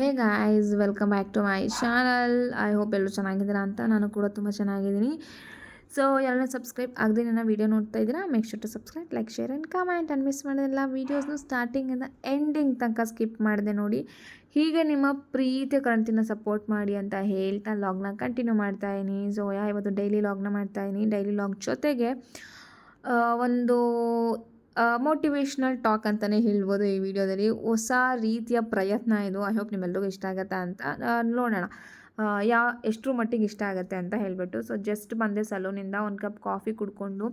Hey guys welcome back to my channel I hope ಎಲ್ಲರೂ ಚೆನ್ನಾಗಿದ್ದೀರಾ ಅಂತ ನಾನು ಕೂಡ ತುಂಬ ಚೆನ್ನಾಗಿದ್ದೀನಿ. ಸೊ ಎಲ್ಲರೂ ಸಬ್ಸ್ಕ್ರೈಬ್ ಆಗದೆ ನನ್ನ ವೀಡಿಯೋ ನೋಡ್ತಾ ಇದ್ದೀರಾ make sure to subscribe like share and comment and miss ಮಾಡೋದಿಲ್ಲ ವೀಡಿಯೋಸ್ನು ಸ್ಟಾರ್ಟಿಂಗಿಂದ ಎಂಡಿಂಗ್ ತನಕ ಸ್ಕಿಪ್ ಮಾಡಿದೆ ನೋಡಿ. ಹೀಗೆ ನಿಮ್ಮ ಪ್ರೀತಿಯ ಕರೆಂಟಿನ ಸಪೋರ್ಟ್ ಮಾಡಿ ಅಂತ ಹೇಳ್ತಾ ಲಾಗ್ನ ಕಂಟಿನ್ಯೂ ಮಾಡ್ತಾ ಇದ್ದೀನಿ. ಸೊ ಯಾ ಇವತ್ತು ಡೈಲಿ ಲಾಗ್ನ ಮಾಡ್ತಾ ಇದ್ದೀನಿ. ಡೈಲಿ ಲಾಗ್ ಜೊತೆಗೆ ಒಂದು ಮೋಟಿವೇಶ್ನಲ್ ಟಾಕ್ ಅಂತಲೇ ಹೇಳ್ಬೋದು ಈ ವಿಡಿಯೋದಲ್ಲಿ. ಹೊಸ ರೀತಿಯ ಪ್ರಯತ್ನ ಇದು. ಐ ಹೋಪ್ ನಿಮ್ಮೆಲ್ಲರಿಗೂ ಇಷ್ಟ ಆಗುತ್ತೆ ಅಂತ ನೋಡೋಣ. ಯಾ, ಎಷ್ಟರ ಮಟ್ಟಿಗೆ ಇಷ್ಟ ಆಗುತ್ತೆ ಅಂತ ಹೇಳಿಬಿಟ್ಟು. ಸೊ ಜಸ್ಟ್ ಬಂದೆ ಸಲೂನಿಂದ ಒಂದು ಕಪ್ ಕಾಫಿ ಕುಡ್ಕೊಂಡು.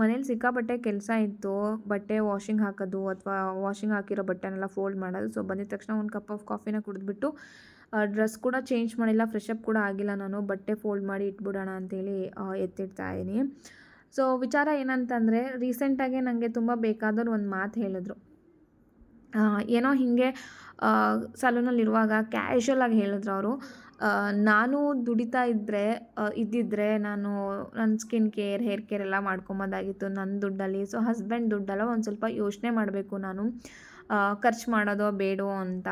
ಮನೇಲಿ ಸಿಕ್ಕಾಪಟ್ಟೆ ಕೆಲಸ ಇತ್ತು. ಬಟ್ಟೆ ವಾಷಿಂಗ್ ಹಾಕೋದು ಅಥವಾ ವಾಷಿಂಗ್ ಹಾಕಿರೋ ಬಟ್ಟೆನೆಲ್ಲ ಫೋಲ್ಡ್ ಮಾಡೋದು. ಸೊ ಬಂದಿದ ತಕ್ಷಣ ಒಂದು ಕಪ್ ಆಫ್ ಕಾಫಿನ ಕುಡಿದ್ಬಿಟ್ಟು ಡ್ರೆಸ್ ಕೂಡ ಚೇಂಜ್ ಮಾಡಿಲ್ಲ ಫ್ರೆಶ್ ಅಪ್ ಕೂಡ ಆಗಿಲ್ಲ ನಾನು. ಬಟ್ಟೆ ಫೋಲ್ಡ್ ಮಾಡಿ ಇಟ್ಬಿಡೋಣ ಅಂತೇಳಿ ಎತ್ತಿಡ್ತಾ ಇದ್ದೀನಿ. ಸೊ ವಿಚಾರ ಏನಂತಂದರೆ ರೀಸೆಂಟಾಗಿ ನನಗೆ ತುಂಬ ಬೇಕಾದವ್ರು ಒಂದು ಮಾತು ಹೇಳಿದ್ರು. ಏನೋ ಹೀಗೆ ಸಲೂನಲ್ಲಿರುವಾಗ ಕ್ಯಾಶುವಲ್ ಆಗಿ ಹೇಳಿದ್ರು ಅವರು. ನಾನು ದುಡಿತಾ ಇದ್ದರೆ ಇದ್ದಿದ್ದರೆ ನಾನು ನನ್ನ ಸ್ಕಿನ್ ಕೇರ್ ಹೇರ್ ಕೇರ್ ಎಲ್ಲ ಮಾಡ್ಕೊಂಬೋದಾಗಿತ್ತು. ನನ್ನ ದುಡ್ಡಲ್ಲಿ ಸೊ ಹಸ್ಬೆಂಡ್ ದುಡ್ಡಲ್ಲ ಒಂದು ಸ್ವಲ್ಪ ಯೋಚನೆ ಮಾಡಬೇಕು ನಾನು. ಖರ್ಚು ಮಾಡೋದೋ ಬೇಡೋ ಅಂತ.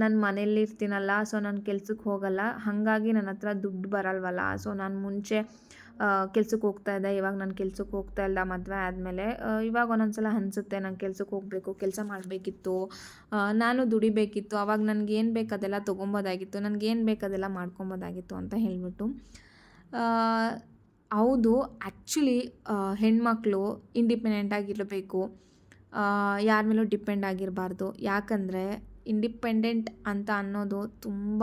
ನಾನು ಮನೇಲಿ ಇರ್ತೀನಲ್ಲ ಸೊ ನಾನು ಕೆಲ್ಸಕ್ಕೆ ಹೋಗಲ್ಲ. ಹಾಗಾಗಿ ನನ್ನ ಹತ್ರ ದುಡ್ಡು ಬರಲ್ವಲ್ಲ. ಸೊ ನಾನು ಮುಂಚೆ ಕೆಲ್ಸಕ್ಕೆ ಹೋಗ್ತಾ ಇದ್ದೆ, ಇವಾಗ ನಾನು ಕೆಲ್ಸಕ್ಕೆ ಹೋಗ್ತಾ ಇಲ್ಲ, ಮದುವೆ ಆದಮೇಲೆ ಇವಾಗ ಒಂದೊಂದು ಸಲ ಅನಿಸುತ್ತೆ ನಾನು ಕೆಲ್ಸಕ್ಕೆ ಹೋಗಬೇಕು, ಕೆಲಸ ಮಾಡಬೇಕಿತ್ತು ನಾನು ದುಡಿಬೇಕಿತ್ತು, ಅವಾಗ ನನಗೆ ಏನು ಬೇಕು ಅದೆಲ್ಲ ತೊಗೊಬೋದಾಗಿತ್ತು ನನಗೇನು ಬೇಕು ಅದೆಲ್ಲ ಮಾಡ್ಕೊಬೋದಾಗಿತ್ತು ಅಂತ ಹೇಳಿಬಿಟ್ಟು ಹೌದು ಆ್ಯಕ್ಚುಲಿ ಹೆಣ್ಮಕ್ಳು ಇಂಡಿಪೆಂಡೆಂಟ್ ಆಗಿರಬೇಕು ಯಾರ ಮೇಲೂ ಡಿಪೆಂಡ್ ಆಗಿರಬಾರ್ದು, ಯಾಕಂದರೆ ಇಂಡಿಪೆಂಡೆಂಟ್ ಅಂತ ಅನ್ನೋದು ತುಂಬ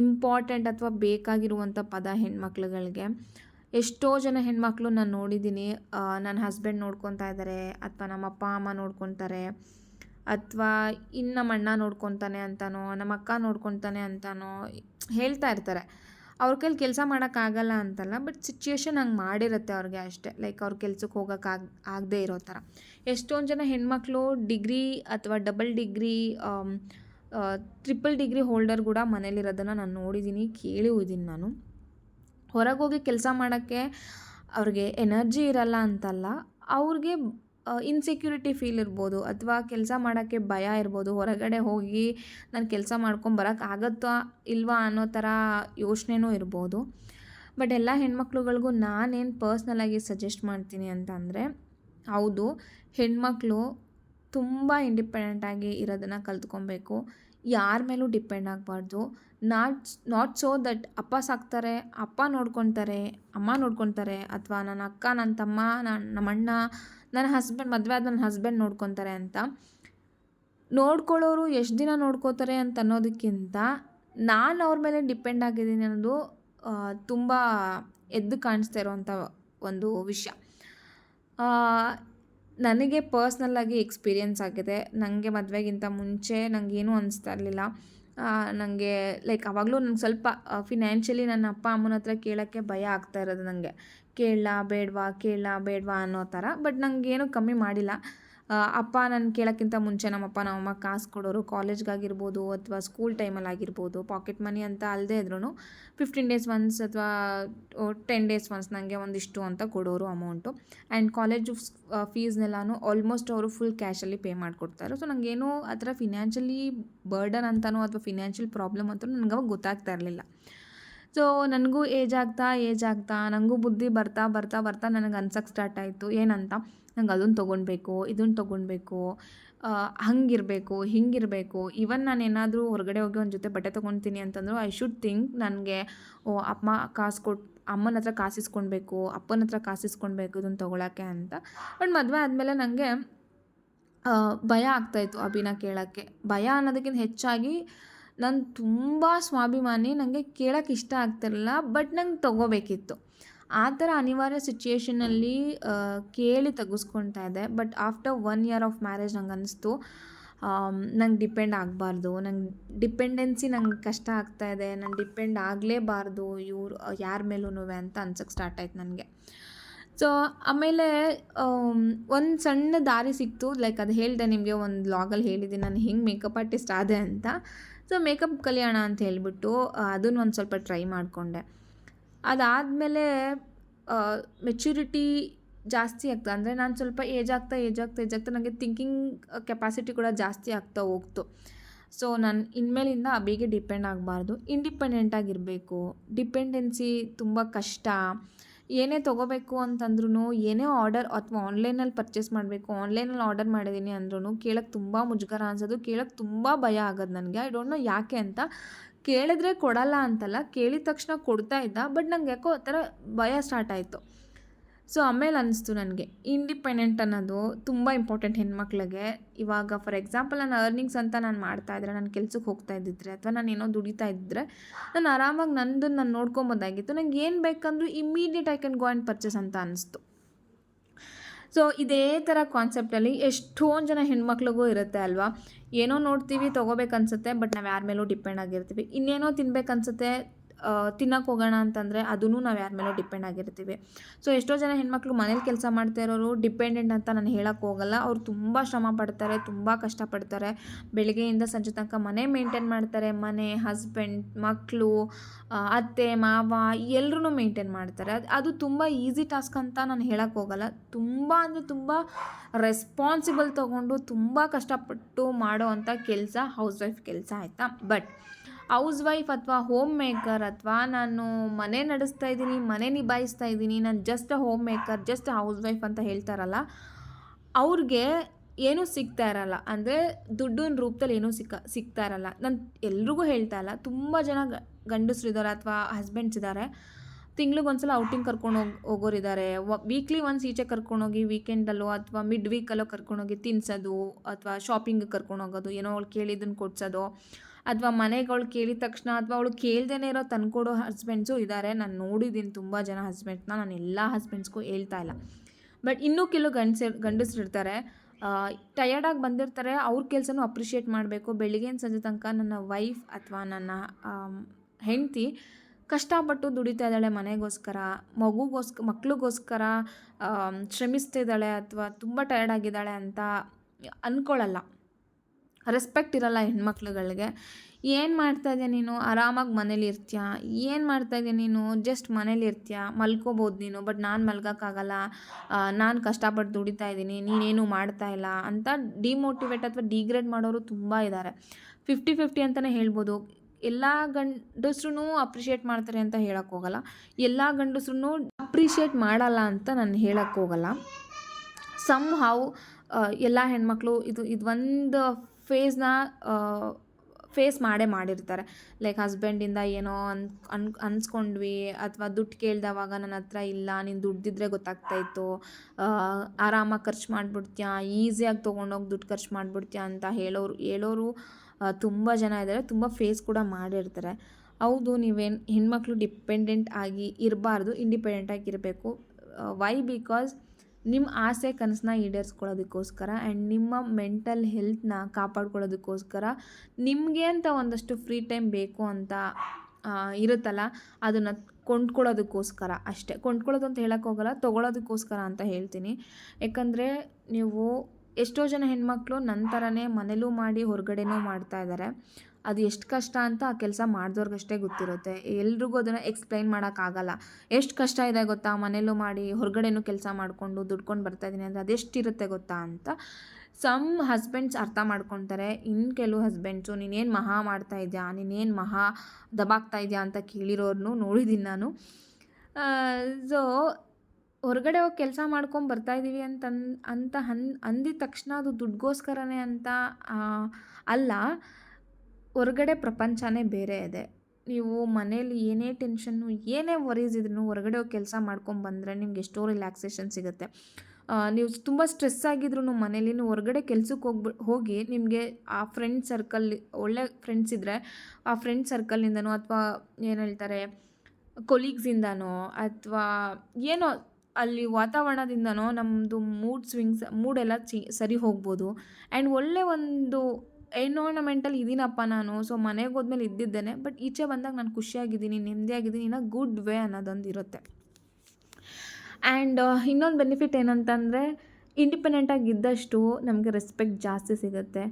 ಇಂಪಾರ್ಟೆಂಟ್ ಅಥವಾ ಬೇಕಾಗಿರುವಂಥ ಪದ ಹೆಣ್ಮಕ್ಳುಗಳಿಗೆ. ಎಷ್ಟೋ ಜನ ಹೆಣ್ಮಕ್ಳು ನಾನು ನೋಡಿದ್ದೀನಿ ನನ್ನ ಹಸ್ಬೆಂಡ್ ನೋಡ್ಕೊತಾ ಇದ್ದಾರೆ ಅಥವಾ ನಮ್ಮ ಅಪ್ಪ, ಅಮ್ಮ ನೋಡ್ಕೊತಾರೆ, ಅಥವಾ ಇನ್ನು ನಮ್ಮ ಅಣ್ಣ ನೋಡ್ಕೊತಾನೆ ಅಂತನೋ, ನಮ್ಮ ಅಕ್ಕ ನೋಡ್ಕೊತಾನೆ ಅಂತನೋ, ಹೇಳ್ತಾ ಇರ್ತಾರೆ. ಅವ್ರ ಕೈಲಿ ಕೆಲಸ ಮಾಡೋಕ್ಕಾಗಲ್ಲ ಅಂತಲ್ಲ ಬಟ್ ಸಿಚುಯೇಷನ್ ಹಂಗೆ ಮಾಡಿರುತ್ತೆ ಅವ್ರಿಗೆ ಅಷ್ಟೇ. ಲೈಕ್ ಅವ್ರ ಕೆಲ್ಸಕ್ಕೆ ಹೋಗೋಕ್ಕಾಗ ಆಗದೆ ಇರೋ ಥರ. ಎಷ್ಟೊಂದು ಜನ ಹೆಣ್ಮಕ್ಳು ಡಿಗ್ರಿ ಅಥವಾ double degree triple degree holder ಕೂಡ ಮನೇಲಿರೋದನ್ನು ನಾನು ನೋಡಿದ್ದೀನಿ ಕೇಳಿ ಇದ್ದೀನಿ ನಾನು. ಹೊರಗೋಗಿ ಕೆಲಸ ಮಾಡೋಕ್ಕೆ ಅವ್ರಿಗೆ ಎನರ್ಜಿ ಇರಲ್ಲ ಅಂತಲ್ಲ, ಅವ್ರಿಗೆ ಇನ್ಸೆಕ್ಯೂರಿಟಿ ಫೀಲ್ ಇರ್ಬೋದು ಅಥವಾ ಕೆಲಸ ಮಾಡೋಕ್ಕೆ ಭಯ ಇರ್ಬೋದು, ಹೊರಗಡೆ ಹೋಗಿ ನಾನು ಕೆಲಸ ಮಾಡ್ಕೊಂಬರೋಕ್ಕಾಗತ್ತಾ ಇಲ್ವಾ ಅನ್ನೋ ಥರ ಯೋಚನೆನೂ ಇರ್ಬೋದು. ಬಟ್ ಎಲ್ಲ ಹೆಣ್ಮಕ್ಳುಗಳಿಗೂ ನಾನೇನು ಪರ್ಸ್ನಲಾಗಿ ಸಜೆಸ್ಟ್ ಮಾಡ್ತೀನಿ ಅಂತ ಅಂದರೆ ಹೌದು, ಹೆಣ್ಮಕ್ಳು ತುಂಬ ಇಂಡಿಪೆಂಡೆಂಟಾಗಿ ಇರೋದನ್ನು ಕಲ್ತ್ಕೊಬೇಕು. ಯಾರ ಮೇಲೂ ಡಿಪೆಂಡ್ ಆಗಬಾರ್ದು. ನಾಟ್ ನಾಟ್ ಸೋ ದಟ್ ಅಪ್ಪ ಸಾಕ್ತಾರೆ, ಅಪ್ಪ ನೋಡ್ಕೊತಾರೆ, ಅಮ್ಮ ನೋಡ್ಕೊತಾರೆ, ಅಥವಾ ನನ್ನ ಅಕ್ಕ, ನನ್ನ ತಮ್ಮ ನನ್ನ ನಮ್ಮಣ್ಣ ನನ್ನ ಹಸ್ಬೆಂಡ್ ಮದುವೆ ಆದ ನನ್ನ ಹಸ್ಬೆಂಡ್ ನೋಡ್ಕೊತಾರೆ ಅಂತ. ನೋಡ್ಕೊಳ್ಳೋರು ಎಷ್ಟು ದಿನ ನೋಡ್ಕೋತಾರೆ ಅಂತ ಅನ್ನೋದಕ್ಕಿಂತ ನಾನು ಅವ್ರ ಮೇಲೆ ಡಿಪೆಂಡ್ ಆಗಿದ್ದೀನಿ ಅನ್ನೋದು ತುಂಬ ಎದ್ದು ಕಾಣಿಸ್ತಾ ಇರೋವಂಥ ಒಂದು ವಿಷಯ. ನನಗೆ ಪರ್ಸ್ನಲ್ಲಾಗಿ ಎಕ್ಸ್ಪೀರಿಯೆನ್ಸ್ ಆಗಿದೆ. ನನಗೆ ಮದುವೆಗಿಂತ ಮುಂಚೆ ನನಗೇನು ಅನಿಸ್ತಾ ಇರಲಿಲ್ಲ. ನನಗೆ ಲೈಕ್, ಅವಾಗಲೂ ನಂಗೆ ಸ್ವಲ್ಪ ಫಿನ್ಯಾನ್ಷಿಯಲಿ ನನ್ನ ಅಪ್ಪ, ಅಮ್ಮನ ಹತ್ರ ಕೇಳೋಕ್ಕೆ ಭಯ ಆಗ್ತಾ ಇರೋದು ನನಗೆ ಕೇಳಲಾ, ಬೇಡವಾ ಕೇಳಲಾ, ಬೇಡವಾ ಅನ್ನೋ ಥರ, ಬಟ್ ನನಗೇನು ಕಮ್ಮಿ ಮಾಡಿಲ್ಲ. ಅಪ್ಪ ನಾನು ಕೇಳೋಕ್ಕಿಂತ ಮುಂಚೆ ನಮ್ಮಪ್ಪ, ನಮ್ಮಮ್ಮ ಕಾಸು ಕೊಡೋರು ಕಾಲೇಜ್ಗಾಗಿರ್ಬೋದು ಅಥವಾ ಸ್ಕೂಲ್ ಟೈಮಲ್ಲಿ ಆಗಿರ್ಬೋದು, ಪಾಕೆಟ್ ಮನಿ ಅಂತ ಅಲ್ಲದೆ ಇದ್ರೂ ಫಿಫ್ಟೀನ್ ಡೇಸ್ ಒನ್ಸ್ ಅಥವಾ ಟೆನ್ ಡೇಸ್ ಒನ್ಸ್ ನನಗೆ ಒಂದಿಷ್ಟು ಅಂತ ಕೊಡೋರು ಅಮೌಂಟು. ಆ್ಯಂಡ್ ಕಾಲೇಜು ಫೀಸ್ನೆಲ್ಲನೂ ಆಲ್ಮೋಸ್ಟ್ ಅವರು ಫುಲ್ ಕ್ಯಾಶಲ್ಲಿ ಪೇ ಮಾಡಿಕೊಡ್ತಾರೆ. ಸೊ ನನಗೇನು ಆ ಥರ ಫಿನಾನ್ಷಿಯಲಿ ಬರ್ಡನ್ ಅಂತನೋ ಅಥವಾ ಫಿನಾನ್ಷಿಯಲ್ ಪ್ರಾಬ್ಲಮ್ ಅಂತಲೂ ನನಗೆ ಅವಾಗ ಗೊತ್ತಾಗ್ತಾ ಇರಲಿಲ್ಲ. ಸೊ ನನಗೂ ಏಜ್ ಆಗ್ತಾ ಏಜ್ ಆಗ್ತಾ ನನಗೂ ಬುದ್ಧಿ ಬರ್ತಾ ಬರ್ತಾ ಬರ್ತಾ ನನಗೆ ಅನ್ಸಕ್ಕೆ ಸ್ಟಾರ್ಟ್ ಆಯಿತು. ಏನಂತ? ನಂಗೆ ಅದನ್ನು ತೊಗೊಳ್ಬೇಕು ಇದನ್ನು ತೊಗೊಳ್ಬೇಕು ಹಂಗಿರಬೇಕು, ಹಿಂಗಿರಬೇಕು. ಇವನ್ ನಾನು ಏನಾದರೂ ಹೊರಗಡೆ ಹೋಗಿ ಒಂದು ಜೊತೆ ಬಟ್ಟೆ ತೊಗೊತೀನಿ ಅಂತಂದ್ರು ಐ ಶುಡ್ ಥಿಂಕ್ ನನಗೆ, ಓ ಅಮ್ಮ ಕಾಸು ಕೊಟ್ಟು ಅಮ್ಮನ ಹತ್ರ ಕಾಸಿಸ್ಕೊಳ್ಬೇಕು ಅಪ್ಪನ ಹತ್ರ ಕಾಸಿಸ್ಕೊಳ್ಬೇಕು ಇದನ್ನು ತೊಗೊಳಕ್ಕೆ ಅಂತ. ಬಟ್ ಮದುವೆ ಆದಮೇಲೆ ನನಗೆ ಭಯ ಆಗ್ತಾಯಿತ್ತು ಅಭಿನ ಕೇಳೋಕ್ಕೆ. ಭಯ ಅನ್ನೋದಕ್ಕಿಂತ ಹೆಚ್ಚಾಗಿ ನಾನು ತುಂಬ ಸ್ವಾಭಿಮಾನಿ ನನಗೆ ಕೇಳೋಕ್ಕೆ ಇಷ್ಟ ಆಗ್ತಿರಲಿಲ್ಲ ಬಟ್ ನಂಗೆ ತೊಗೋಬೇಕಿತ್ತು. ಆ ಥರ ಅನಿವಾರ್ಯ ಸಿಚುಯೇಷನಲ್ಲಿ ಕೇಳಿ ತೆಗೆಸ್ಕೊಳ್ತಾ ಇದೆ. But after one year of marriage ನಂಗೆ ಅನ್ನಿಸ್ತು ನಂಗೆ ಡಿಪೆಂಡ್ ಆಗಬಾರ್ದು. ನಂಗೆ ಡಿಪೆಂಡೆನ್ಸಿ ನಂಗೆ ಕಷ್ಟ ಆಗ್ತಾ ಇದೆ. ನಾನು ಡಿಪೆಂಡ್ ಆಗಲೇಬಾರ್ದು. ಇವ್ರು, ಯಾರ ಮೇಲೂ ಅಂತ ಅನ್ಸಕ್ಕೆ ಸ್ಟಾರ್ಟ್ ಆಯ್ತು ನನಗೆ. ಸೊ ಆಮೇಲೆ ಒಂದು ಸಣ್ಣ ದಾರಿ ಸಿಕ್ತು. ಲೈಕ್ ಅದು ಹೇಳಿದೆ ನಿಮಗೆ, ಒಂದು ಲಾಗಲ್ಲಿ ಹೇಳಿದ್ದೀನಿ. ನಾನು ಹಿಂಗೆ ಮೇಕಪ್ ಆರ್ಟಿಸ್ಟ್ ಆದೆ ಅಂತ. ಸೊ ಮೇಕಪ್ ಕಲಿಯೋಣ ಅಂತ ಹೇಳಿಬಿಟ್ಟು, ಅದನ್ನು ಒಂದು ಸ್ವಲ್ಪ ಟ್ರೈ ಮಾಡಿಕೊಂಡೆ. ಅದಾದಮೇಲೆ ಮೆಚ್ಯೂರಿಟಿ ಜಾಸ್ತಿ ಆಗ್ತಾ ಅಂದರೆ ನಾನು ಸ್ವಲ್ಪ ಏಜ್ ಆಗ್ತಾ ಏಜ್ ಆಗ್ತಾ ಏಜ್ ಆಗ್ತಾ ನನಗೆ ಥಿಂಕಿಂಗ್ ಕೆಪಾಸಿಟಿ ಕೂಡ ಜಾಸ್ತಿ ಆಗ್ತಾ ಹೋಗ್ತು. ಸೊ ನಾನು ಇನ್ಮೇಲಿಂದ ಅಬಿಗೆ ಡಿಪೆಂಡ್ ಆಗಬಾರ್ದು. ಇಂಡಿಪೆಂಡೆಂಟ್ ಆಗಿರಬೇಕು. ಡಿಪೆಂಡೆನ್ಸಿ ತುಂಬ ಕಷ್ಟ. ಏನೇ ತೊಗೋಬೇಕು ಅಂತಂದ್ರೂ ಏನೇ ಆರ್ಡರ್ ಅಥವಾ ಆನ್ಲೈನಲ್ಲಿ ಪರ್ಚೇಸ್ ಮಾಡಬೇಕು ಆನ್ಲೈನಲ್ಲಿ ಆರ್ಡರ್ ಮಾಡಿದ್ದೀನಿ ಅಂದ್ರೂ ಕೇಳೋಕ್ಕೆ ತುಂಬ ಮುಜುಗರ ಅನ್ಸೋದು ಕೇಳೋಕ್ಕೆ ತುಂಬ ಭಯ ಆಗೋದು ನನಗೆ. ಐ ಡೋಂಟ್ ನೋ ಯಾಕೆ ಅಂತ. ಕೇಳಿದ್ರೆ ಕೊಡಲ್ಲ ಅಂತಲ್ಲ, ಕೇಳಿದ ತಕ್ಷಣ ಕೊಡ್ತಾ ಇದ್ದ ಬಟ್ ನಂಗೆ ಯಾಕೋ ಆ ಥರ ಭಯ ಸ್ಟಾರ್ಟ್ ಆಯಿತು. ಸೊ ಆಮೇಲೆ ಅನಿಸ್ತು ನನಗೆ ಇಂಡಿಪೆಂಡೆಂಟ್ ಅನ್ನೋದು ತುಂಬ ಇಂಪಾರ್ಟೆಂಟ್ ಹೆಣ್ಮಕ್ಳಿಗೆ. ಇವಾಗ ಫಾರ್ ಎಕ್ಸಾಂಪಲ್ ನಾನು ಅರ್ನಿಂಗ್ಸ್ ಅಂತ ನಾನು ಮಾಡ್ತಾ ಇದ್ದರೆ ನಾನು ಕೆಲ್ಸಕ್ಕೆ ಹೋಗ್ತಾ ಇದ್ದಿದ್ರೆ, ಅಥವಾ ನಾನು ಏನೋ ದುಡಿತಾ ಇದ್ದರೆ ನಾನು ಆರಾಮಾಗಿ ನಂದು ನಾನು ನೋಡ್ಕೊಬೋದಾಗಿತ್ತು. ನಂಗೆ ಏನು ಬೇಕಂದ್ರೂ immediate I can go and purchase ಅಂತ ಅನಿಸ್ತು. ಸೊ ಇದೇ ಥರ ಕಾನ್ಸೆಪ್ಟಲ್ಲಿ ಎಷ್ಟೊಂದು ಜನ ಹೆಣ್ಮಕ್ಳಿಗೂ ಇರುತ್ತೆ ಅಲ್ವಾ? ಏನೋ ನೋಡ್ತೀವಿ, ತೊಗೋಬೇಕನ್ಸುತ್ತೆ ಬಟ್ ನಾವು ಯಾರ ಮೇಲೂ ಡಿಪೆಂಡ್ ಆಗಿರ್ತೀವಿ. ಇನ್ನೇನೋ ತಿನ್ಬೇಕನ್ಸುತ್ತೆ ತಿನ್ನಕ್ಕೆ ಹೋಗೋಣ ಅಂತಂದರೆ ಅದೂ ನಾವು ಯಾರ ಮೇಲೆ ಡಿಪೆಂಡ್ ಆಗಿರ್ತೀವಿ. ಸೊ ಎಷ್ಟೋ ಜನ ಹೆಣ್ಮಕ್ಳು ಮನೇಲಿ ಕೆಲಸ ಮಾಡ್ತಾ ಇರೋರು ಡಿಪೆಂಡೆಂಟ್ ಅಂತ ನಾನು ಹೇಳಕ್ಕೆ ಹೋಗಲ್ಲ. ಅವ್ರು ತುಂಬ ಶ್ರಮ ಪಡ್ತಾರೆ, ತುಂಬ ಕಷ್ಟಪಡ್ತಾರೆ ಬೆಳಗ್ಗೆಯಿಂದ ಸಂಜೆ ತನಕ ಮನೆ ಮೇಂಟೈನ್ ಮಾಡ್ತಾರೆ. ಮನೆ ಹಸ್ಬೆಂಡ್ ಮಕ್ಕಳು ಅತ್ತೆ, ಮಾವ ಎಲ್ಲರೂ ಮೇಂಟೈನ್ ಮಾಡ್ತಾರೆ. ಅದು ಅದು ತುಂಬ ಈಸಿ ಟಾಸ್ಕ್ ಅಂತ ನಾನು ಹೇಳಕ್ಕೆ ಹೋಗಲ್ಲ. ತುಂಬ ಅಂದರೆ ತುಂಬ ರೆಸ್ಪಾನ್ಸಿಬಲ್ ತೊಗೊಂಡು ತುಂಬ ಕಷ್ಟಪಟ್ಟು ಮಾಡೋ ಅಂಥ ಕೆಲಸ ಹೌಸ್ ವೈಫ್ ಕೆಲಸ ಆಯಿತಾ? ಬಟ್ ಹೌಸ್ ವೈಫ್ ಅಥವಾ ಹೋಮ್ ಮೇಕರ್ ಅಥವಾ ನಾನು ಮನೆ ನಡೆಸ್ತಾ ಇದ್ದೀನಿ, ಮನೆ ನಿಭಾಯಿಸ್ತಾ ಇದ್ದೀನಿ, ನಾನು just home maker, just house wife ಅಂತ ಹೇಳ್ತಾರಲ್ಲ, ಅವ್ರಿಗೆ ಏನೂ ಸಿಗ್ತಾ ಇರಲ್ಲ. ಅಂದರೆ ದುಡ್ಡಿನ ರೂಪದಲ್ಲಿ ಏನೂ ಸಿಕ್ಕ ಸಿಗ್ತಾ ಇರಲ್ಲ. ನಾನು ಎಲ್ರಿಗೂ ಹೇಳ್ತಾ ಇಲ್ಲ. ತುಂಬ ಜನ ಗಂಡಸ್ರು ಇದ್ದಾರೆ ಅಥವಾ ಹಸ್ಬೆಂಡ್ಸ್ ಇದ್ದಾರೆ ತಿಂಗ್ಳಿಗೆ ಒಂದ್ಸಲ ಔಟಿಂಗ್ ಕರ್ಕೊಂಡು ಹೋಗಿ ಹೋಗೋರಿದ್ದಾರೆ ವೀಕ್ಲಿ ಒನ್ಸ್ ಈಚೆ ಕರ್ಕೊಂಡೋಗಿ ವೀಕೆಂಡಲ್ಲೋ ಅಥವಾ ಮಿಡ್ ವೀಕಲ್ಲೋ ಕರ್ಕೊಂಡೋಗಿ ತಿನ್ಸೋದು ಅಥವಾ ಶಾಪಿಂಗ್ ಕರ್ಕೊಂಡು ಹೋಗೋದು, ಏನೋ ಅವ್ಳು ಕೇಳಿದ್ದನ್ನು ಕೊಡ್ಸೋದು. ಅಥವಾ ಮನೆಗಳು ಕೇಳಿದ ತಕ್ಷಣ ಅಥವಾ ಅವಳು ಕೇಳ್ದೇ ಇರೋ ತಂದ್ಕೊಡೋ ಹಸ್ಬೆಂಡ್ಸು ಇದ್ದಾರೆ ನಾನು ನೋಡಿದ್ದೀನಿ ತುಂಬ ಜನ ಹಸ್ಬೆಂಡ್ಸ್ನ ನಾನು ಎಲ್ಲ ಹಸ್ಬೆಂಡ್ಸ್ಗೂ ಹೇಳ್ತಾ ಇಲ್ಲ. ಬಟ್ ಇನ್ನೂ ಕೆಲವು ಗಂಡಸರು ಗಂಡಸ್ರಿರ್ತಾರೆ ಟಯರ್ಡಾಗಿ ಬಂದಿರ್ತಾರೆ. ಅವ್ರ ಕೆಲಸನೂ ಅಪ್ರಿಷಿಯೇಟ್ ಮಾಡಬೇಕು. ಬೆಳಿಗ್ಗೆ ಸಂಜೆ ತನಕ ನನ್ನ ವೈಫ್ ಅಥವಾ ನನ್ನ ಹೆಂಡತಿ ಕಷ್ಟಪಟ್ಟು ದುಡಿತಾ ಇದ್ದಾಳೆ ಮನೆಗೋಸ್ಕರ ಮಗುಗೋಸ್ಕರ ಮಕ್ಳಿಗೋಸ್ಕರ ಶ್ರಮಿಸ್ತಿದ್ದಾಳೆ ಅಥವಾ ತುಂಬ ಟಯರ್ಡ್ ಆಗಿದ್ದಾಳೆ ಅಂತ ಅಂದ್ಕೊಳ್ಳಲ್ಲ ರೆಸ್ಪೆಕ್ಟ್ ಇರಲ್ಲ ಹೆಣ್ಮಕ್ಳುಗಳಿಗೆ. ಏನು ಮಾಡ್ತಾ ಇದೆಯಾ ನೀನು? ಆರಾಮಾಗಿ ಮನೇಲಿ ಇರ್ತೀಯ? ಏನು ಮಾಡ್ತಾ ಇದೆಯಾ ನೀನು? ಜಸ್ಟ್ ಮನೇಲಿ ಇರ್ತೀಯ? ಮಲ್ಕೋಬೋದು ನೀನು ಬಟ್ ನಾನು ಮಲ್ಗೋಕ್ಕಾಗಲ್ಲ. ನಾನು ಕಷ್ಟಪಟ್ಟು ದುಡಿತಾ ಇದ್ದೀನಿ, ನೀನೇನು ಮಾಡ್ತಾ ಇಲ್ಲ ಅಂತ ಡಿಮೋಟಿವೇಟ್ ಅಥವಾ ಡಿಗ್ರೇಡ್ ಮಾಡೋರು ತುಂಬ ಇದ್ದಾರೆ ಫಿಫ್ಟಿ ಫಿಫ್ಟಿ ಅಂತಲೇ ಹೇಳ್ಬೋದು. ಎಲ್ಲ ಗಂಡಸ್ರೂ ಅಪ್ರಿಷಿಯೇಟ್ ಮಾಡ್ತಾರೆ ಅಂತ ಹೇಳಕ್ಕೆ ಹೋಗಲ್ಲ. ಎಲ್ಲ ಗಂಡಸ್ರೂ ಅಪ್ರಿಷಿಯೇಟ್ ಮಾಡಲ್ಲ ಅಂತ ನಾನು ಹೇಳಕ್ಕೆ ಹೋಗಲ್ಲ. ಸಮ್ ಹೌ ಎಲ್ಲ ಹೆಣ್ಮಕ್ಳು ಇದು ಇದು ಒಂದು ಫೇಸ್ನ ಫೇಸ್ ಮಾಡೇ ಮಾಡಿರ್ತಾರೆ. ಲೈಕ್ ಹಸ್ಬೆಂಡಿಂದ ಏನೋ ಅನ್ ಅನ್, ಅನ್ಸ್ಕೊಂಡ್ವಿ, ಅಥವಾ ದುಡ್ಡು ಕೇಳ್ದವಾಗ ನನ್ನ ಹತ್ರ ಇಲ್ಲ, ನೀನು ದುಡ್ದಿದ್ರೆ ಗೊತ್ತಾಗ್ತಾಯಿತ್ತು ಆರಾಮಾಗಿ ಖರ್ಚು ಮಾಡಿಬಿಡ್ತೀಯಾ, ಈಸಿಯಾಗಿ ತೊಗೊಂಡೋಗಿ ದುಡ್ಡು ಖರ್ಚು ಮಾಡಿಬಿಡ್ತೀಯಾ ಅಂತ ಹೇಳೋರು ಹೇಳೋರು ತುಂಬ ಜನ ಇದ್ದಾರೆ ತುಂಬ ಫೇಸ್ ಕೂಡ ಮಾಡಿರ್ತಾರೆ. ಹೌದು, ನೀವೇನು ಹೆಣ್ಮಕ್ಳು ಡಿಪೆಂಡೆಂಟ್ ಆಗಿ ಇರಬಾರ್ದು ಇಂಡಿಪೆಂಡೆಂಟಾಗಿ ಇರಬೇಕು ವೈ ಬಿಕಾಸ್ ನಿಮ್ಮ ಆಸೆ ಕನಸನ್ನ ಈಡೇರಿಸ್ಕೊಳ್ಳೋದಕ್ಕೋಸ್ಕರ ಆ್ಯಂಡ್ ನಿಮ್ಮ ಮೆಂಟಲ್ ಹೆಲ್ತ್ನ ಕಾಪಾಡ್ಕೊಳ್ಳೋದಕ್ಕೋಸ್ಕರ ನಿಮಗೆ ಅಂತ ಒಂದಷ್ಟು ಫ್ರೀ ಟೈಮ್ ಬೇಕು ಅಂತ ಇರುತ್ತಲ್ಲ, ಅದನ್ನು ಕೊಂಡ್ಕೊಳ್ಳೋದಕ್ಕೋಸ್ಕರ ಅಷ್ಟೇ. ಕೊಂಡ್ಕೊಳ್ಳೋದು ಅಂತ ಹೇಳೋಕ್ಕೋಗಲ್ಲ ತೊಗೊಳೋದಕ್ಕೋಸ್ಕರ ಅಂತ ಹೇಳ್ತೀನಿ. ಯಾಕಂದರೆ ನೀವು ಎಷ್ಟೋ ಜನ ಹೆಣ್ಮಕ್ಳು ನನ್ನ ಥರನೇ ಮನೇಲೂ ಮಾಡಿ, ಹೊರಗಡೆನೂ ಮಾಡ್ತಾ ಇದ್ದಾರೆ ಅದು ಎಷ್ಟು ಕಷ್ಟ ಅಂತ ಆ ಕೆಲಸ ಮಾಡಿದವ್ರಿಗಷ್ಟೇ ಗೊತ್ತಿರುತ್ತೆ. ಎಲ್ರಿಗೂ ಅದನ್ನು ಎಕ್ಸ್ಪ್ಲೈನ್ ಮಾಡೋಕ್ಕಾಗಲ್ಲ. ಎಷ್ಟು ಕಷ್ಟ ಇದೆ ಗೊತ್ತಾ? ಮನೇಲೂ ಮಾಡಿ, ಹೊರಗಡೆನೂ ಕೆಲಸ ಮಾಡಿಕೊಂಡು ದುಡ್ಕೊಂಡು ಬರ್ತಾಯಿದ್ದೀನಿ ಅಂದರೆ ಅದೆಷ್ಟಿರುತ್ತೆ ಗೊತ್ತಾ ಅಂತ ಸಮ್ ಹಸ್ಬೆಂಡ್ಸ್ ಅರ್ಥ ಮಾಡ್ಕೊತಾರೆ. ಇನ್ನು ಕೆಲವು ಹಸ್ಬೆಂಡ್ಸು ನೀನೇನು ಮಹಾ ಮಾಡ್ತಾ ಇದೆಯಾ? ನೀನೇನು ಮಹಾ ದಬಾಗ್ತಾ ಇದೆಯಾ ಅಂತ ಕೇಳಿರೋರ್ನು ನೋಡಿದ್ದೀನಿ ನಾನು. ಸೊ ಹೊರಗಡೆ ಹೋಗಿ ಕೆಲಸ ಮಾಡ್ಕೊಂಡು ಬರ್ತಾ ಇದ್ದೀವಿ ಅಂತ ಹನ್, ಅಂದಿದ ತಕ್ಷಣ ಅದು ದುಡ್ಗೋಸ್ಕರನೇ ಅಂತ ಅಲ್ಲ. ಹೊರಗಡೆ ಪ್ರಪಂಚನೇ ಬೇರೆ ಇದೆ. ನೀವು ಮನೇಲಿ ಏನೇ ಟೆನ್ಷನ್ನು, ಏನೇ ವರೀಸ್ ಇದ್ರೂ ಹೊರಗಡೆ ಹೋಗಿ ಕೆಲಸ ಮಾಡ್ಕೊಂಡು ಬಂದರೆ ನಿಮ್ಗೆ ಎಷ್ಟೋ ರಿಲ್ಯಾಕ್ಸೇಷನ್ ಸಿಗುತ್ತೆ. ನೀವು ತುಂಬ ಸ್ಟ್ರೆಸ್ ಆಗಿದ್ರು ಮನೇಲಿ ಹೊರಗಡೆ ಕೆಲ್ಸಕ್ಕೆ ಹೋಗ್ಬಿ, ಹೋಗಿ ನಿಮಗೆ ಆ ಫ್ರೆಂಡ್ ಸರ್ಕಲ್ ಒಳ್ಳೆ ಫ್ರೆಂಡ್ಸ್ ಇದ್ದರೆ ಆ ಫ್ರೆಂಡ್ ಸರ್ಕಲ್ನಿಂದನೋ ಅಥವಾ ಏನು ಹೇಳ್ತಾರೆ ಕೊಲೀಗ್ಸಿಂದನೋ ಅಥವಾ ಏನೋ ಅಲ್ಲಿ ವಾತಾವರಣದಿಂದನೋ ನಮ್ಮದು ಮೂಡ್ ಸ್ವಿಂಗ್ಸ್ ಮೂಡೆಲ್ಲ ಚಿ, ಸರಿ ಹೋಗ್ಬೋದು. ಆ್ಯಂಡ್ ಒಳ್ಳೆ ಒಂದು ಎನ್ವೈರ್ನಮೆಂಟಲ್ಲಿ ಇದ್ದೀನಪ್ಪ ನಾನು. ಸೊ ಮನೆಗೆ ಹೋದ್ಮೇಲೆ ಇದ್ದಿದ್ದೇನೆ. ಬಟ್ ಈಚೆ ಬಂದಾಗ ನಾನು ಖುಷಿಯಾಗಿದ್ದೀನಿ, ನೆಮ್ಮದಿಯಾಗಿದ್ದೀನಿ ಇನ್ ಅ ಗುಡ್ ವೇ ಅನ್ನೋದೊಂದು ಇರುತ್ತೆ. ಆ್ಯಂಡ್ ಇನ್ನೊಂದು ಬೆನಿಫಿಟ್ ಏನಂತಂದರೆ ಇಂಡಿಪೆಂಡೆಂಟಾಗಿ ಇದ್ದಷ್ಟು ನಮಗೆ ರೆಸ್ಪೆಕ್ಟ್ ಜಾಸ್ತಿ ಸಿಗುತ್ತೆ.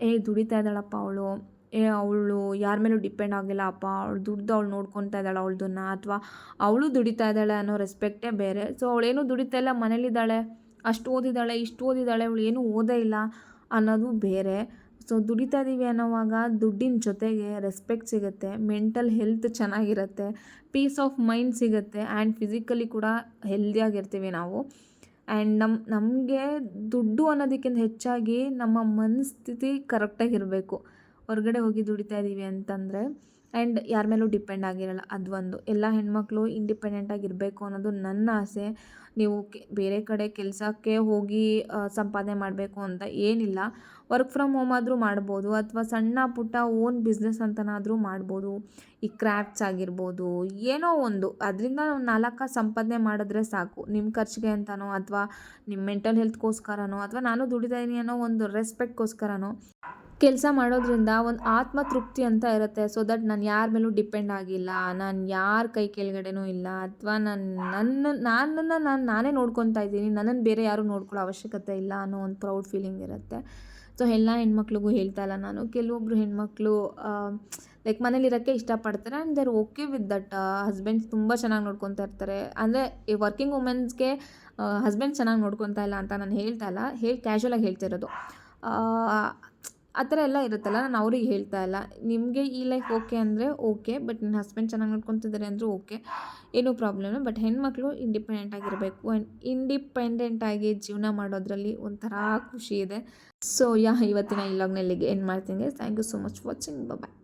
ಏ, ದುಡಿತಾ ಇದ್ದಾಳಪ್ಪ ಅವಳು. ಏ, ಅವಳು ಯಾರ ಮೇಲೂ ಡಿಪೆಂಡ್ ಆಗಿಲ್ಲ ಅಪ್ಪ ಅವಳು ದುಡ್ದು ಅವಳು ನೋಡ್ಕೊತಾ ಇದ್ದಾಳೆ ಅವಳದನ್ನ. ಅಥವಾ ಅವಳು ದುಡಿತಾ ಇದ್ದಾಳೆ ಅನ್ನೋ ರೆಸ್ಪೆಕ್ಟೇ ಬೇರೆ. ಸೊ ಅವಳೇನು ದುಡಿತಾ ಇಲ್ಲ, ಮನೇಲಿದ್ದಾಳೆ, ಅಷ್ಟು ಓದಿದ್ದಾಳೆ, ಇಷ್ಟು ಓದಿದ್ದಾಳೆ ಅವಳು ಏನೂ ಓದೇ ಇಲ್ಲ. ಅನ್ನೋದು ಬೇರೆ. ಸೊ, ದುಡಿತಾ ಇದ್ದೀವಿ ಅನ್ನೋವಾಗ ದುಡ್ಡಿನ ಜೊತೆಗೆ ರೆಸ್ಪೆಕ್ಟ್ ಸಿಗುತ್ತೆ ಮೆಂಟಲ್ ಹೆಲ್ತ್ ಚೆನ್ನಾಗಿರುತ್ತೆ ಪೀಸ್ ಆಫ್ ಮೈಂಡ್ ಸಿಗುತ್ತೆ ಆ್ಯಂಡ್ ಫಿಸಿಕಲಿ ಕೂಡ ಹೆಲ್ದಿಯಾಗಿರ್ತೀವಿ ನಾವು. ಆ್ಯಂಡ್ ನಮ್ಮ ನಮಗೆ ದುಡ್ಡು ಅನ್ನೋದಕ್ಕಿಂತ ಹೆಚ್ಚಾಗಿ ನಮ್ಮ ಮನಸ್ಥಿತಿ ಕರೆಕ್ಟಾಗಿರಬೇಕು ಹೊರಗಡೆ ಹೋಗಿ ದುಡಿತಾ ಇದ್ದೀವಿ ಅಂತಂದರೆ. ಆ್ಯಂಡ್ ಯಾರ ಮೇಲೂ ಡಿಪೆಂಡ್ ಆಗಿರಲ್ಲ ಅದು ಒಂದು ಎಲ್ಲ ಹೆಣ್ಮಕ್ಳು ಇಂಡಿಪೆಂಡೆಂಟಾಗಿರಬೇಕು ಅನ್ನೋದು ನನ್ನ ಆಸೆ. ನೀವು ಕೆ, ಬೇರೆ ಕಡೆ ಕೆಲಸಕ್ಕೆ ಹೋಗಿ ಸಂಪಾದನೆ ಮಾಡಬೇಕು ಅಂತ ಏನಿಲ್ಲ. ವರ್ಕ್ ಫ್ರಮ್ ಹೋಮ್ ಆದರೂ ಮಾಡ್ಬೋದು, ಅಥವಾ ಸಣ್ಣ ಪುಟ್ಟ ಓನ್ ಬಿಸ್ನೆಸ್ ಅಂತನಾದರೂ ಮಾಡ್ಬೋದು. ಈ ಕ್ರಾಫ್ಟ್ಸ್ ಆಗಿರ್ಬೋದು, ಏನೋ ಒಂದು. ಅದರಿಂದ ನಾಲ್ಕು ಸಂಪಾದನೆ ಮಾಡಿದ್ರೆ ಸಾಕು. ನಿಮ್ಮ ಖರ್ಚಿಗೆ ಅಂತನೋ, ಅಥವಾ ನಿಮ್ಮ ಮೆಂಟಲ್ ಹೆಲ್ತ್ಗೋಸ್ಕರನೋ ಅಥವಾ ನಾನು ದುಡಿತಾ ಅನ್ನೋ ಒಂದು ರೆಸ್ಪೆಕ್ಟ್ಗೋಸ್ಕರನೋ ಕೆಲಸ ಮಾಡೋದ್ರಿಂದ ಒಂದು ಆತ್ಮತೃಪ್ತಿ ಅಂತ ಇರುತ್ತೆ. ಸೊ ದಟ್ ನಾನು ಯಾರ ಮೇಲೂ ಡಿಪೆಂಡ್ ಆಗಿಲ್ಲ. ನಾನು ಯಾರ ಕೈ ಕೆಳಗಡೆನೂ ಇಲ್ಲ. ಅಥವಾ ನಾನು, ನನ್ನ ನನ್ನನ್ನು ನಾನು, ನಾನೇ ನೋಡ್ಕೊತಾ ಇದ್ದೀನಿ. ನನ್ನನ್ನು ಬೇರೆ ಯಾರೂ ನೋಡ್ಕೊಳ್ಳೋ ಅವಶ್ಯಕತೆ ಇಲ್ಲ ಅನ್ನೋ ಒಂದು ಪ್ರೌಡ್ ಫೀಲಿಂಗ್ ಇರುತ್ತೆ. ಸೊ ಎಲ್ಲ ಹೆಣ್ಮಕ್ಳಿಗೂ ಹೇಳ್ತಾ ಇಲ್ಲ ನಾನು. ಕೆಲವೊಬ್ರು ಹೆಣ್ಮಕ್ಳು ಲೈಕ್ ಮನೇಲಿರೋಕ್ಕೆ ಇಷ್ಟಪಡ್ತಾರೆ and they're okay with that husbands ತುಂಬ ಚೆನ್ನಾಗಿ ನೋಡ್ಕೊತಾ ಇರ್ತಾರೆ. ಅಂದರೆ ಈ ವರ್ಕಿಂಗ್ ವುಮೆನ್ಸ್ಗೆ ಹಸ್ಬೆಂಡ್ ಚೆನ್ನಾಗಿ ನೋಡ್ಕೊತಾ ಇಲ್ಲ ಅಂತ ನಾನು ಹೇಳ್ತಾ ಇಲ್ಲ. ಹೇಳಿ ಕ್ಯಾಶುವಲಾಗಿ ಹೇಳ್ತಿರೋದು ಆ ಥರ ಎಲ್ಲ ಇರುತ್ತಲ್ಲ, ನಾನು ಅವ್ರಿಗೆ ಹೇಳ್ತಾ ಇಲ್ಲ. ನಿಮಗೆ ಈ ಲೈಫ್ ಓಕೆ ಅಂದರೆ ಓಕೆ ಬಟ್ ನನ್ನ ಹಸ್ಬೆಂಡ್ ಚೆನ್ನಾಗಿ ನೋಡ್ಕೊತಿದ್ದಾರೆ ಅಂದರೂ ಓಕೆ ಏನೂ ಪ್ರಾಬ್ಲಮ್ ಇಲ್ಲ. ಬಟ್ ಹೆಣ್ಮಕ್ಳು ಇಂಡಿಪೆಂಡೆಂಟ್ ಆಗಿರಬೇಕು ಆ್ಯಂಡ್ ಇಂಡಿಪೆಂಡೆಂಟಾಗಿ ಜೀವನ ಮಾಡೋದ್ರಲ್ಲಿ ಒಂಥರ ಖುಷಿ ಇದೆ. ಸೊ ಯಾ ಇವತ್ತಿನ ಈ ಏನು ಮಾಡ್ತೀನಿ thank you so much watching bye